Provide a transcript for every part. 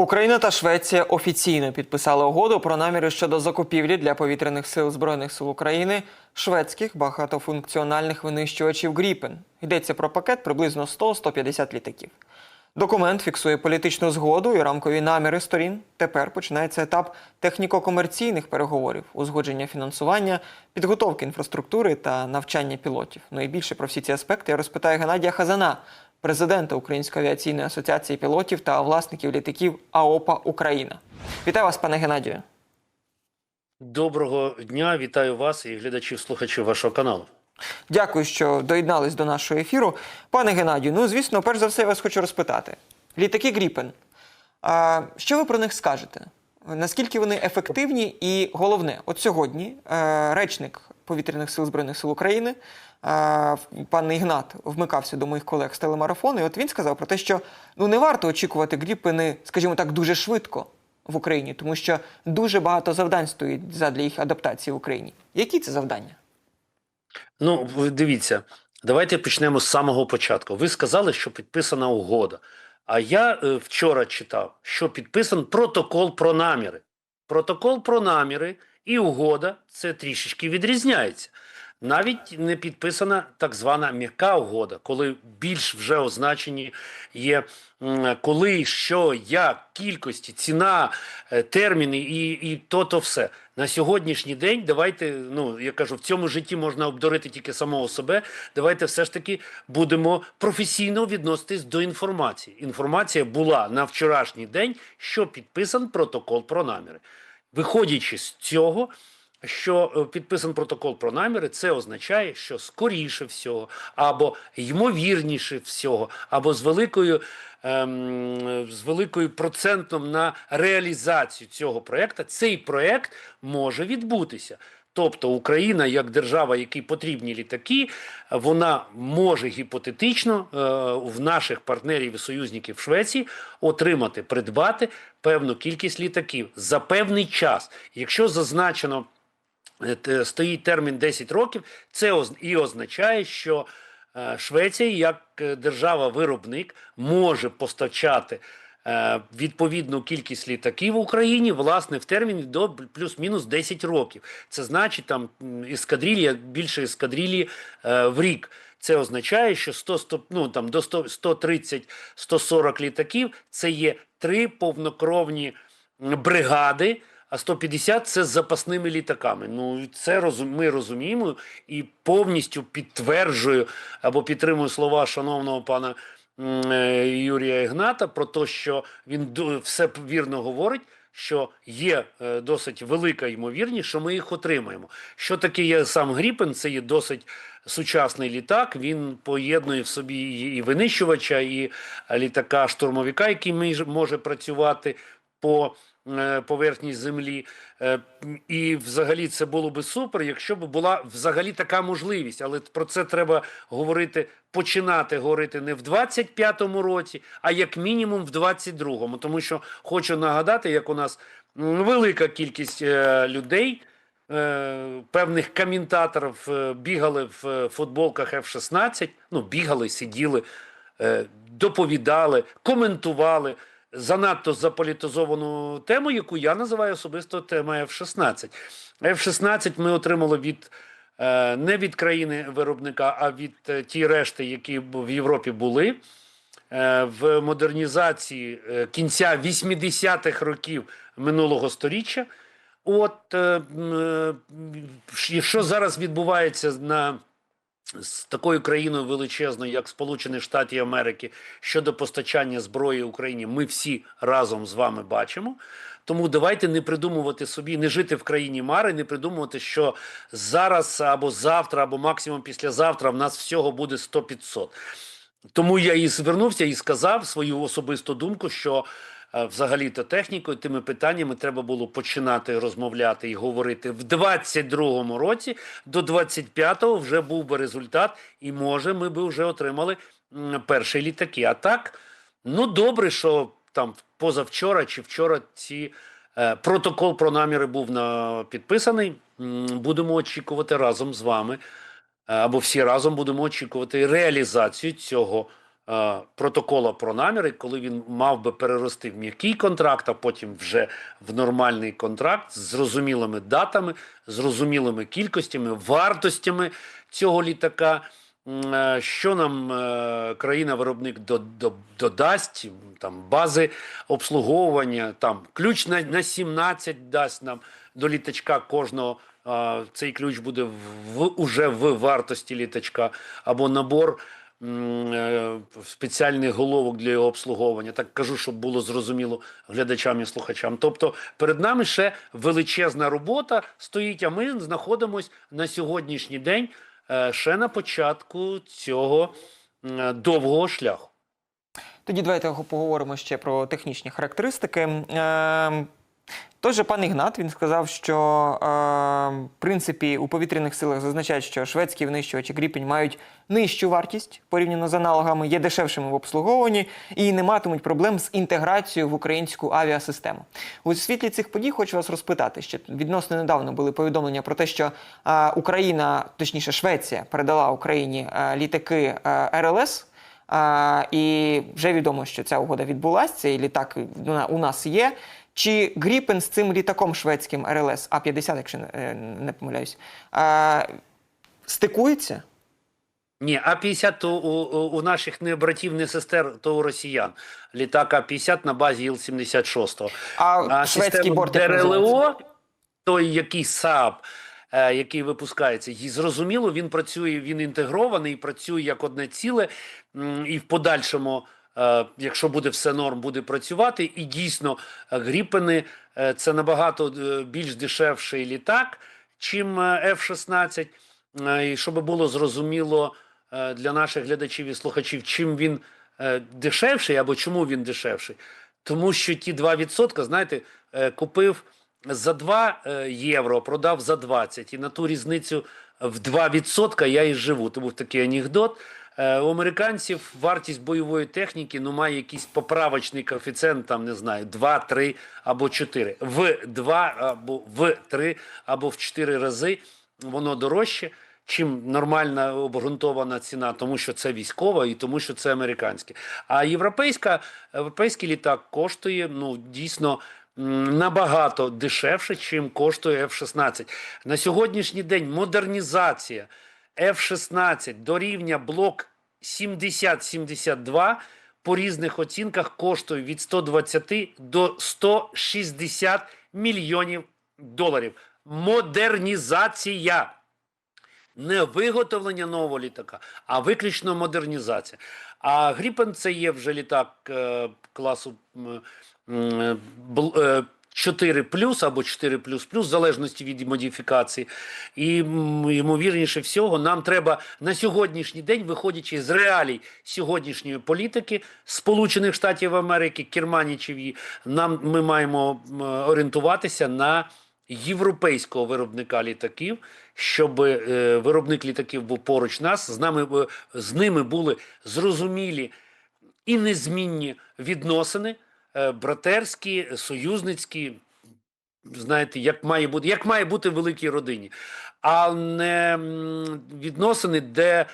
Україна та Швеція офіційно підписали угоду про наміри щодо закупівлі для повітряних сил збройних сил України шведських багатофункціональних винищувачів Гріпен. Йдеться про пакет приблизно 100-150 літаків. Документ фіксує політичну згоду і рамкові наміри сторін. Тепер починається етап техніко-комерційних переговорів, узгодження фінансування, підготовки інфраструктури та навчання пілотів. Ну і більше про всі ці аспекти я розпитаю Геннадія Хазана, президента Української авіаційної асоціації пілотів та власників літаків АОПА Україна. Вітаю вас, пане Геннадію. Доброго дня, вітаю вас і глядачів, слухачів вашого каналу. Дякую, що доєднались до нашого ефіру. Пане Геннадію, ну звісно, перш за все, я вас хочу розпитати. Літаки Гріпен. А, що ви про них скажете? Наскільки вони ефективні? І головне, от сьогодні е, речник повітряних сил збройних сил України, пан Ігнат, вмикався до моїх колег з телемарафону, і от він сказав про те, що ну не варто очікувати Гріпени, скажімо так, дуже швидко в Україні, тому що дуже багато завдань стоїть задля їх адаптації в Україні. Які це завдання? Ну, дивіться, давайте почнемо з самого початку. Ви сказали, що підписана угода. А я е, вчора читав, що підписан протокол про наміри. Протокол про наміри і угода це трішечки відрізняється. Навіть не підписана так звана м'яка угода, коли більш вже означені є коли, що, як, кількості, ціна, е, терміни і, і то-то все. На сьогоднішній день давайте, ну я кажу, в цьому житті можна обдурити тільки самого себе. Давайте все ж таки будемо професійно відноситись до інформації. Інформація була на вчорашній день, що підписан протокол про наміри. Виходячи з цього, що е, підписан протокол про наміри, це означає, що скоріше всього, або ймовірніше всього, або з великою. ем, З великою процентом на реалізацію цього проекту цей проект може відбутися. Тобто Україна, як держава, якій потрібні літаки, вона може гіпотетично е, в наших партнерів і союзників Швеції отримати, придбати певну кількість літаків за певний час. Якщо зазначено е, стоїть термін 10 років, це і означає, що е, Швеція, як держава-виробник, може постачати відповідну кількість літаків в Україні, власне, в терміні до плюс-мінус 10 років. Це значить, там м, більше ескадрилії е, в рік. Це означає, що 100, 100, ну, там, до 100, 130-140 літаків це є три повнокровні бригади, а 150 це з запасними літаками. Ну це розум, ми розуміємо і повністю підтверджую або підтримую слова шановного пана е, Юрія Ігната про те, що він все вірно говорить. Що є е, досить велика ймовірність, що ми їх отримаємо. Що таке є сам Гріпен? Це є досить сучасний літак. Він поєднує в собі і, винищувача, і літака штурмовика, який може працювати по е, поверхні землі. Е, І взагалі це було би супер, якщо б була взагалі така можливість. Але про це треба говорити, починати говорити не в 25-му році, а як мінімум в 22-му. Тому що хочу нагадати, як у нас велика кількість е, людей. Певних коментаторів бігали в футболках F-16, ну бігали, сиділи, доповідали, коментували занадто заполітизовану тему, яку я називаю особисто темою F-16. F-16 ми отримали від е, не від країни виробника, а від е, ті решти, які в Європі були. Е, В модернізації кінця 80-х років минулого сторіччя. От що зараз відбувається на з такою країною величезною, як Сполучені Штати Америки, щодо постачання зброї Україні, ми всі разом з вами бачимо. Тому давайте не придумувати собі, не жити в країні Мари, не придумувати, що зараз або завтра, або максимум післязавтра в нас всього буде 100-500. Тому я і звернувся і сказав свою особисту думку, що взагалі-то технікою, тими питаннями треба було починати розмовляти і говорити в 22-му році. До 25-го вже був би результат, і може ми би вже отримали перші літаки. А так, ну добре, що там позавчора чи вчора ці. е, Протокол про наміри був на підписаний. Будемо очікувати разом з вами, е, або всі разом будемо очікувати реалізацію цього е, протокола про наміри, коли він мав би перерости в м'який контракт, а потім вже в нормальний контракт з зрозумілими датами, зрозумілими кількостями, вартостями цього літака. Е, Що нам е, країна-виробник до- до- додасть, там бази обслуговування, там ключ на, на 17 дасть нам до літачка кожного. Цей ключ буде в, уже в вартості літачка, або набор е, спеціальних головок для його обслуговування. Так кажу, щоб було зрозуміло глядачам і слухачам. Тобто перед нами ще величезна робота стоїть, а ми знаходимося на сьогоднішній день е, ще на початку цього довгого шляху. Тоді давайте поговоримо ще про технічні характеристики. Той же пан Ігнат він сказав, що е, в принципі у повітряних силах зазначають, що шведські винищувачі Гріпень мають нижчу вартість порівняно з аналогами, є дешевшими в обслуговуванні і не матимуть проблем з інтеграцією в українську авіасистему. У світлі цих подій хочу вас розпитати. Ще відносно недавно були повідомлення про те, що е, Україна, точніше Швеція, передала Україні е, літаки е, РЛС. А, і вже відомо, що ця угода відбулася, цей літак у нас є. Чи Гріпен з цим літаком шведським РЛС А-50, якщо не, е, помиляюсь, а, стикується? Ні, А-50 то у, у, наших не братів, не сестер, то у росіян. Літак А-50 на базі Іл-76. А, А шведський борт? ДРЛО, той, який САП, який випускається, і зрозуміло, він працює, він інтегрований, працює як одне ціле, і в подальшому, е, якщо буде все норм, буде працювати. І дійсно, е, Гріпени е, це набагато е, більш дешевший літак, чим е, F-16. Е, І щоб було зрозуміло е, для наших глядачів і слухачів, чим він е, дешевший або чому він дешевший. Тому що ті 2%, знаєте, е, купив за 2 е, євро, продав за 20. І на ту різницю в 2% я і живу. Був такий анекдот. Е, У американців вартість бойової техніки ну, має якийсь поправочний коефіцієнт, там не знаю, 2, 3 або 4. В 2 або в 3 або в 4 рази воно дорожче, чим нормальна обґрунтована ціна, тому що це військова і тому, що це американське. А європейська, європейський літак коштує ну, дійсно набагато дешевше, чим коштує F-16. На сьогоднішній день модернізація F-16 до рівня блок 70-72 по різних оцінках коштує від 120 до 160 мільйонів доларів. Модернізація. Не виготовлення нового літака, а виключно модернізація. А Гріпен це є вже літак е, класу м, м, бл- е, 4 або 4 в залежності від модифікації. І ймовірніше всього, нам треба на сьогоднішній день, виходячи з реалій сьогоднішньої політики Сполучених Штатів Америки, Керманічів, нам ми маємо орієнтуватися на європейського виробника літаків, щоб е, виробник літаків був поруч нас, з нами е, з ними були зрозумілі і незмінні відносини, е, братерські, союзницькі. Знаєте, як має бути, як має бути в великій родині, а не відносини, де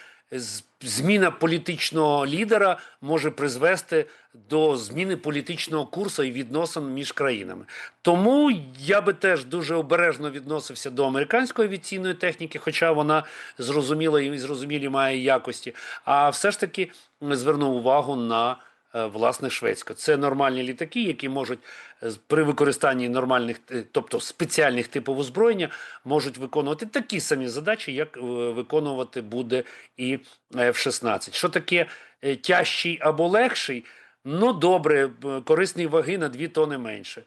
зміна політичного лідера може призвести до зміни політичного курсу і відносин між країнами. Тому я би теж дуже обережно відносився до американської авіаційної техніки, хоча вона зрозуміла і зрозумілі має якості. А все ж таки звернув увагу на е, власне шведську. Це нормальні літаки, які можуть е, при використанні нормальних, е, тобто спеціальних типів озброєння, можуть виконувати такі самі задачі, як е, виконувати буде і F-16. Що таке е, тяжчий або легший? Ну, добре, корисні ваги на 2 тони менше.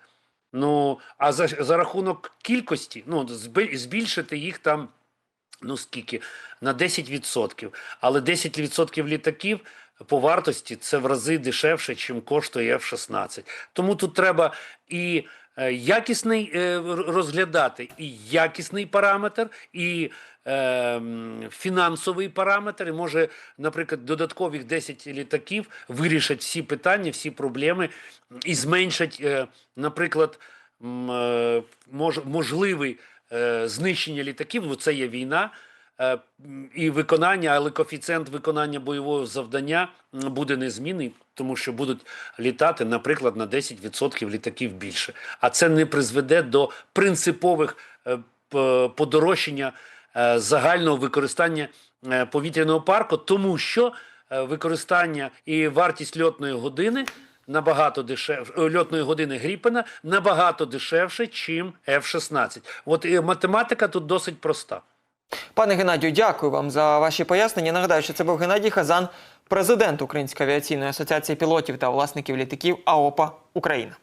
Ну, а за, за рахунок кількості, ну, збі- збільшити їх там, ну скільки, на 10%. Але 10% літаків по вартості це в рази дешевше, чим коштує F-16. Тому тут треба і е, якісний е, розглядати, і якісний параметр, і е, фінансовий параметр. І може, наприклад, додаткових 10 літаків вирішать всі питання, всі проблеми і зменшать, е, наприклад, е, мож, можливий знищення літаків, бо це є війна. Е, і виконання, але коефіцієнт виконання бойового завдання буде незмінний, тому що будуть літати, наприклад, на 10% літаків більше. А це не призведе до принципових е, подорожчання е, загального використання повітряного парку, тому що використання і вартість льотної години набагато дешевше льотної години Гріпена набагато дешевше, чим F-16. От і математика тут досить проста. Пане Геннадію, дякую вам за ваші пояснення. Нагадаю, що це був Геннадій Хазан, президент Української авіаційної асоціації пілотів та власників літаків АОПА Україна.